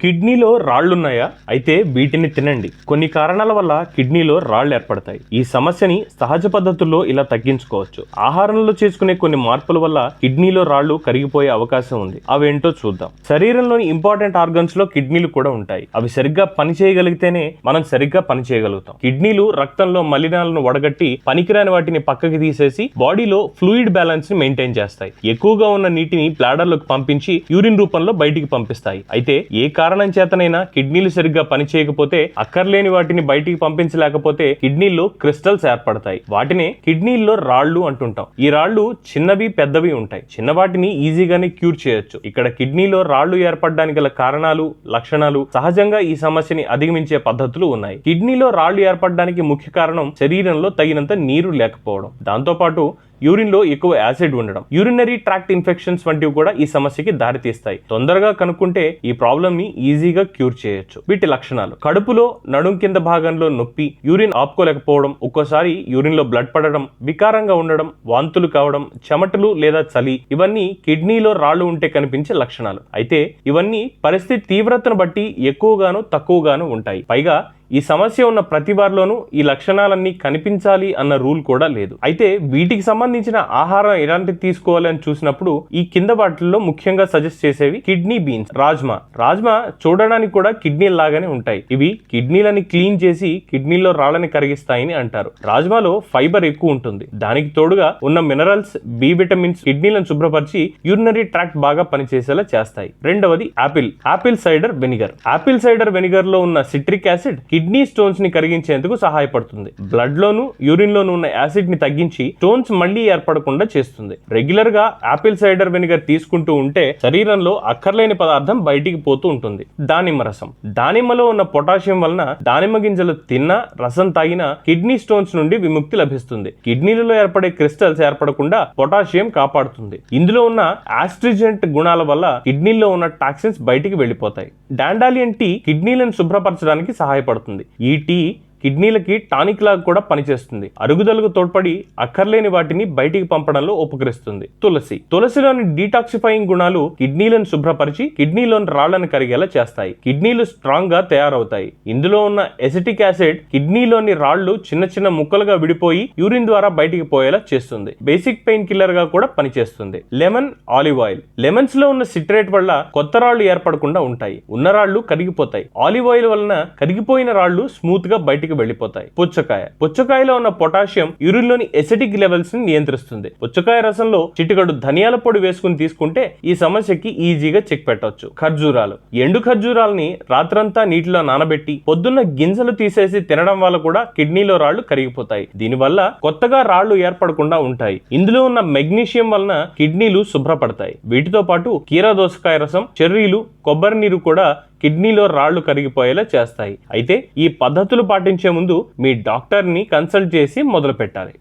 కిడ్నీలో రాళ్ళున్నాయా అయితే వీటిని తినండి. కొన్ని కారణాల వల్ల కిడ్నీలో రాళ్ళు ఏర్పడతాయి. ఈ సమస్యని సహజ పద్ధతుల్లో ఇలా తగ్గించుకోవచ్చు. ఆహారంలో చేసుకునే కొన్ని మార్పుల వల్ల కిడ్నీలో రాళ్ళు కరిగిపోయే అవకాశం ఉంది. అవేంటో చూద్దాం. శరీరంలోని ఇంపార్టెంట్ ఆర్గన్స్లో కిడ్నీలు కూడా ఉంటాయి. అవి సరిగ్గా పని చేయగలిగితేనే మనం సరిగ్గా పని చేయగలుగుతాం. కిడ్నీలు రక్తంలో మలినాలను వడగట్టి పనికిరాని వాటిని పక్కకి తీసేసి బాడీలో ఫ్లూయిడ్ బ్యాలెన్స్ని మెయింటైన్ చేస్తాయి. ఎక్కువగా ఉన్న నీటిని బ్లాడర్లోకి పంపించి యూరిన్ రూపంలో బయటికి పంపిస్తాయి. అయితే ఏ కారణం కారణం చేతనైనా కిడ్నీలు సరిగ్గా పనిచేయకపోతే అక్కర్లేని వాటిని బయటికి పంపించలేకపోతే కిడ్నీల్లో క్రిస్టల్స్ ఏర్పడతాయి. వాటినే కిడ్నీల్లో రాళ్ళు అంటుంటాం. ఈ రాళ్ళు చిన్నవి పెద్దవి ఉంటాయి. చిన్న వాటిని ఈజీగానే క్యూర్ చేయొచ్చు. ఇక్కడ కిడ్నీలో రాళ్ళు ఏర్పడడానికి గల కారణాలు లక్షణాలు సహజంగా ఈ సమస్యని అధిగమించే పద్ధతులు ఉన్నాయి. కిడ్నీలో రాళ్ళు ఏర్పడడానికి ముఖ్య కారణం శరీరంలో తగినంత నీరు లేకపోవడం. దాంతోపాటు యూరిన్లో ఎక్కువ యాసిడ్ ఉండడం యూరినరీ ట్రాక్ట్ ఇన్ఫెక్షన్స్ వంటివి కూడా ఈ సమస్యకి దారితీస్తాయి. తొందరగా కనుక్కుంటే ఈ ప్రాబ్లమ్ని ఈజీగా క్యూర్ చేయొచ్చు. వీటి లక్షణాలు. కడుపులో నడుం కింద భాగంలో నొప్పి యూరిన్ ఆపుకోలేకపోవడం ఒక్కోసారి యూరిన్లో బ్లడ్ పడడం వికారంగా ఉండడం వాంతులు కావడం చెమటలు లేదా చలి ఇవన్నీ కిడ్నీలో రాళ్ళు ఉంటే కనిపించే లక్షణాలు. అయితే ఇవన్నీ పరిస్థితి తీవ్రతను బట్టి ఎక్కువగాను తక్కువగాను ఉంటాయి. పైగా ఈ సమస్య ఉన్న ప్రతి వారిలోనూ ఈ లక్షణాలన్నీ కనిపించాలి అన్న రూల్ కూడా లేదు. అయితే వీటికి సంబంధించిన ఆహారం ఎలాంటి తీసుకోవాలి అని చూసినప్పుడు ఈ కింద వాటిల్లో ముఖ్యంగా సజెస్ట్ చేసేవి కిడ్నీ బీన్స్. రాజ్మా. రాజ్మా చూడడానికి కూడా కిడ్నీ లాగానే ఉంటాయి. ఇవి కిడ్నీలని క్లీన్ చేసి కిడ్నీలో రాళ్ళని కరిగిస్తాయని అంటారు. రాజ్మాలో ఫైబర్ ఎక్కువ ఉంటుంది. దానికి తోడుగా ఉన్న మినరల్స్ బి విటమిన్స్ కిడ్నీలను శుభ్రపరిచి యూరినరీ ట్రాక్ట్ బాగా పనిచేసేలా చేస్తాయి. రెండవది apple. Apple cider vinegar. Apple cider వెనిగర్లో ఉన్న సిట్రిక్ యాసిడ్ కిడ్నీ స్టోన్స్ని కరిగించేందుకు సహాయపడుతుంది. బ్లడ్ లోను యూరిన్ లోను ఉన్న యాసిడ్ని తగ్గించి స్టోన్స్ మళ్ళీ ఏర్పడకుండా చేస్తుంది. రెగ్యులర్గా ఆపిల్ సైడర్ వెనిగర్ తీసుకుంటూ ఉంటే శరీరంలో అక్కర్లేని పదార్థం బయటికి పోతూ ఉంటుంది. దానిమ్మ రసం. దానిమ్మలో ఉన్న పొటాషియం వలన దానిమ్మ గింజలు తిన్నా రసం తాగినా కిడ్నీ స్టోన్స్ నుండి విముక్తి లభిస్తుంది. కిడ్నీలలో ఏర్పడే క్రిస్టల్స్ ఏర్పడకుండా పొటాషియం కాపాడుతుంది. ఇందులో ఉన్న ఆస్ట్రిజెంట్ గుణాల వల్ల కిడ్నీలో ఉన్న టాక్సిన్స్ బయటికి వెళ్ళిపోతాయి. డాండాలియన్ టీ కిడ్నీలను శుభ్రపరచడానికి సహాయపడుతుంది. ఈ టీ కిడ్నీలకి టానిక్ లాగా కూడా పనిచేస్తుంది. అరుగుదలకు తోడ్పడి అక్కర్లేని వాటిని బయటికి పంపడంలో ఉపకరిస్తుంది. తులసి. తులసిలోని డీటాక్సిఫైయింగ్ గుణాలు కిడ్నీలను శుభ్రపరిచి కిడ్నీలోని రాళ్ళను కరిగేలా చేస్తాయి. కిడ్నీలు స్ట్రాంగ్గా తయారవుతాయి. ఇందులో ఉన్న ఎసిటిక్ యాసిడ్ కిడ్నీలోని రాళ్ళు చిన్న చిన్న ముక్కలుగా విడిపోయి యూరిన్ ద్వారా బయటికి పోయేలా చేస్తుంది. బేసిక్ పెయిన్ కిల్లర్గా కూడా పనిచేస్తుంది. Lemon olive oil. లెమన్స్లో ఉన్న సిట్రేట్ వల్ల కొత్త రాళ్ళు ఏర్పడకుండా ఉంటాయి. ఉన్న రాళ్ళు కరిగిపోతాయి. ఆలివ్ ఆయిల్ వలన కరిగిపోయిన రాళ్ళు స్మూత్గా బయటికి వెళ్ళిపోతాయి. పుచ్చకాయ. పుచ్చకాయలో ఉన్న పొటాషియం యూరిన్లోని ఎసిటిక్ లెవెల్స్ని నియంత్రిస్తుంది. పుచ్చకాయ రసంలో చిటికడు ధనియాల పొడి వేసుకుని తీసుకుంటే ఈ సమస్యకి ఈజీగా చెక్ పెట్టవచ్చు ఖర్జూరాలు. ఎండు ఖర్జూరాలని రాత్రంతా నీటిలో నానబెట్టి పొద్దున్న గింజలు తీసేసి తినడం వల్ల కూడా కిడ్నీలో రాళ్ళు కరిగిపోతాయి. దీనివల్ల కొత్తగా రాళ్ళు ఏర్పడకుండా ఉంటాయి. ఇందులో ఉన్న మెగ్నీషియం వలన కిడ్నీలు శుభ్రపడతాయి. వీటితో పాటు కీరా దోసకాయ రసం చెర్రీలు కొబ్బరి నీరు కూడా కిడ్నీలో రాళ్ళు కరిగిపోయేలా చేస్తాయి. అయితే ఈ పద్ధతులు పాటించే ముందు మీ డాక్టర్ని కన్సల్ట్ చేసి మొదలు పెట్టాలి